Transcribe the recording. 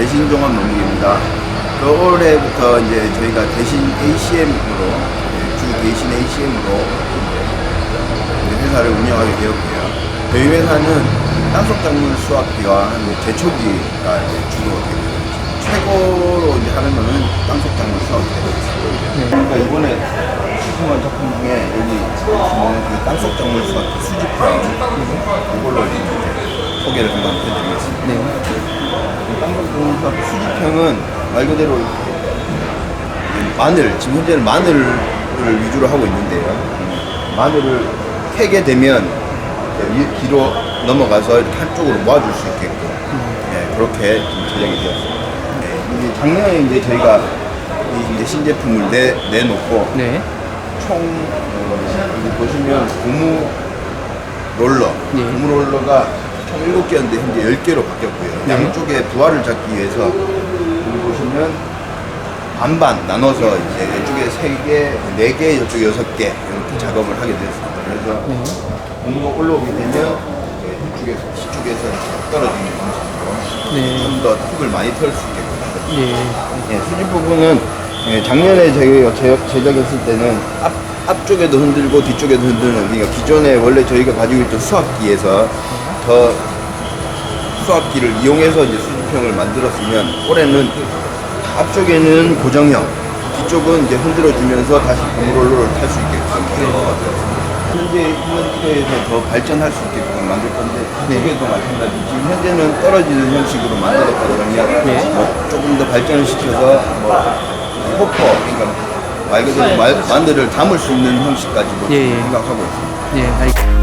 대신종합 농기입니다. 그 올해부터 이제 저희가 대신 ACM으로, 주 대신 ACM으로 회사를 운영하게 되었고요. 저희 회사는 땅속 작물 수확기와 제초기가 이제 주로 되고요. 최고로 이제 하는 거는 땅속 작물 수확기예요. 그러니까 이번에 수승한 작품 중에 여기 그 땅속 작물 수확기 수집형 이걸로 이제 소개를 한번 해드리겠습니다. 네. 땅속작물 수집형은 말 그대로 마늘, 지금 현재는 마늘을 위주로 하고 있는데요. 마늘을 캐게 되면 이 뒤로 넘어가서 이렇게 한쪽으로 모아줄 수 있게끔 네, 그렇게 좀 제작이 되었습니다. 네, 이제 작년에 이제 저희가 이 이제 신제품을 내, 내놓고 네. 총 어, 여기 보시면 고무 롤러, 예. 고무 롤러가 총 7개였는데 현재 10개로 바뀌었고요. 네. 양쪽에 부하를 잡기 위해서 여기 보시면 반반 나눠서 이제 이쪽에 3개, 4개, 이쪽에 6개 이렇게 작업을 하게 되었습니다. 그래서 네. 고무가 올라오게 되면 이제 이쪽에서 뒤쪽에서 떨어지는 방식으로 네. 좀더 흙을 많이 털 수 있게끔 예. 예, 수집 부분은 예, 작년에 저희가 제- 제작했을 때는 앞, 앞쪽에도 흔들고 뒤쪽에도 흔드는 그러니까 기존에 원래 저희가 가지고 있던 수압기에서 더 수압기를 이용해서 이제 수집형을 만들었으면 올해는 앞쪽에는 고정형 뒤쪽은 이제 흔들어주면서 다시 고무롤러를 탈 수 있게끔 만들었습니다. 현재 현재에서 더 발전할 수 있게끔 만들 건데 그쪽에도 마찬가지 지금 현재는 떨어지는 형식으로 만들었거든요. 네. 뭐 조금 더 발전을 시켜서 뭐 호퍼 그러니까 말 그대로 말, 마늘을 담을 수 있는 형식까지도 예, 예. 생각하고 있습니다. 예. 알...